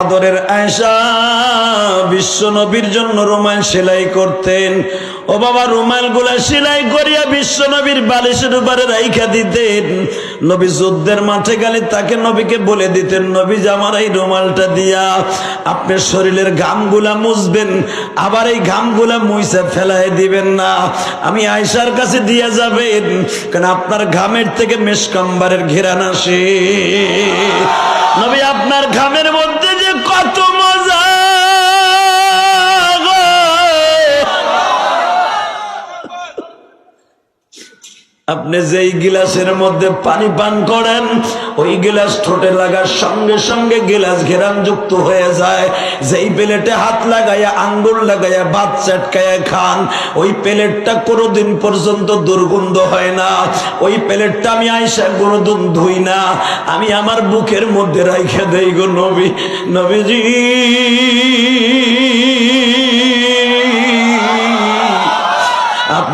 আদরের আয়সা বিশ্ব নবীর জন্য রুমাল সেলাই করতেন। ও বাবা রুমালগুলা সেলাই করিয়া বিশ্ব নবীর বালিশের উপরে রাইখা দিতেন। নবী যুদ্ধের মাঠে গেলে তাকে নবীকে বলে দিতেন নবী জামার এই রুমালটা দিয়া আপনার শরীরের ঘামগুলা মুছবেন, আবার এই ঘামগুলা মুইসা ফেলাই দিবেন না। আমি আয়সার কাছে দিয়া যাবেন কারণ আপনার ঘামের থেকে মেশকাম্বারের ঘেরান আসে। নবী, আপনার ঘামের মধ্যে আপনি যেই গিলাসের মধ্যে পানি পান করেন, ওই গিলাস ঠোঁটে লাগার সঙ্গে সঙ্গে গিলাস ঘেরান যুক্ত হয়ে যায়। যেই প্লেটে হাত লাগাইয়া আঙ্গুল লাগাইয়া ভাত চাটকাইয়া খান, ওই প্লেটটা কোনোদিন পর্যন্ত দুর্গন্ধ হয় না। ওই প্লেটটা আমি আইসা কোনোদিন ধুই না। আমি আমার বুকের মধ্যে রাইখে দেই গো নবী, নবীজি।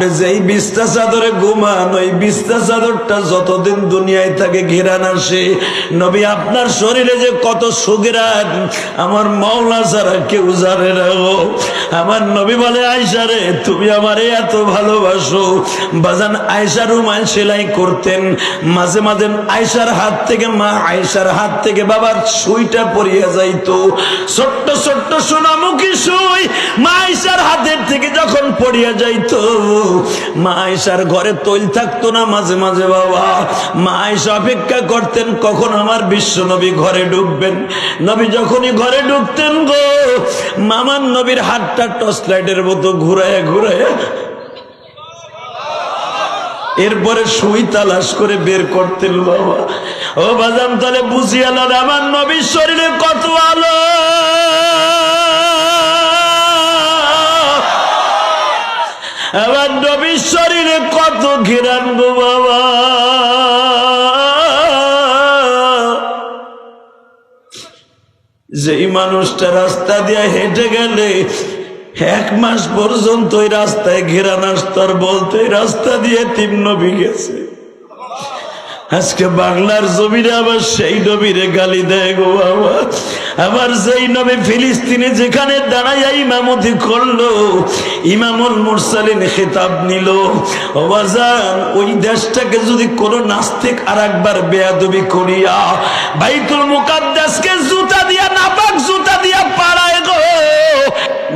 আপনি যেই বিস্তা চাদরে ঘুমান, ওই বিস্তা চাদরটা যতদিন দুনিয়ায় থাকে ঘেরান আসে। নবী, আপনার শরীরে যে কত সুগেরান, আমার মাওলা ছাড়া কেউ জানে না আমার নবী বলে আয়সারে তুমি আমারে এত ভালোবাসো। বাজান আয়সা রুমাল সেলাই করতেন। মাঝে মাঝে আয়সার হাত থেকে মা আয়সার হাত থেকে বাবার সুইটা পরিয়া যাইতো। ছোট্ট ছোট্ট সোনামুখী সুই মা আয়সার হাতের থেকে যখন পড়িয়া যাইতো। মা আয়সার ঘরে তৈল থাকতো না মাঝে মাঝে বাবা। মা আয়সা অপেক্ষা করতেন, কখন আমার বিশ্ব নবী ঘরে ঢুকবেন? নবী যখনই ঘরে ঢুকতেন গো, মামার নবীর হাতটা টর্চ লাইটের মতো ঘুরায় ঘুরায় এরপরে সুই তালাশ করে বের করতেন বাবা। ও বাজাম তাহলে বুঝিয়াল আমার নবীর শরীরে কত আলো? আমার নবীর শরীরে কত ঘেরান গো বাবা। যেই মানুষটা রাস্তা দিয়ে হেঁটে গেলে এক মাস পর্যন্ত ওই রাস্তায় ঘেরান আসতার বলতে রাস্তা দিয়ে তিন নবী গেছে। আজকে বাংলার জমিরে আবার সেই নবীরে গালি দেয় গো বাবা। আবার যেই নবী ফিলিস্তিনে যেখানে দাঁড়াইয়া ইমামতি করল, ইমামুল মুরসালিন খেতাব নিল। অবাজান ওই দেশটাকে যদি কোনো নাস্তিক আর একবার বেয়াদবি করিয়া বাইতুল মুকাদ্দাসকে জুতা দিয়া না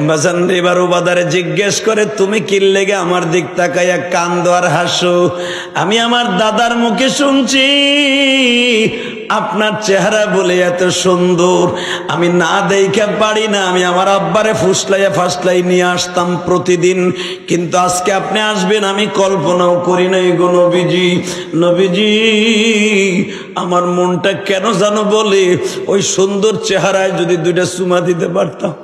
বাজান এবার ওবাদারে জিজ্ঞেস করে, তুমি কি লেগে আমার দিক তাকাইয়া কান্দ আর হাসো? আমি আমার দাদার মুখে শুনছি, আপনার চেহারা বলে এত সুন্দর। আমি না দেখে পারি না, আমি আমার আব্বারে ফুসলাইয়া ফাসলাই নিয়ে আসতাম প্রতিদিন। কিন্তু আজকে আপনি আসবেন, আমি কল্পনাও করি নাই গো নবীজি। নবীজি, আমার মনটা কেন জানো বলে? ওই সুন্দর চেহারায় যদি দুইটা চুমা দিতে পারতাম।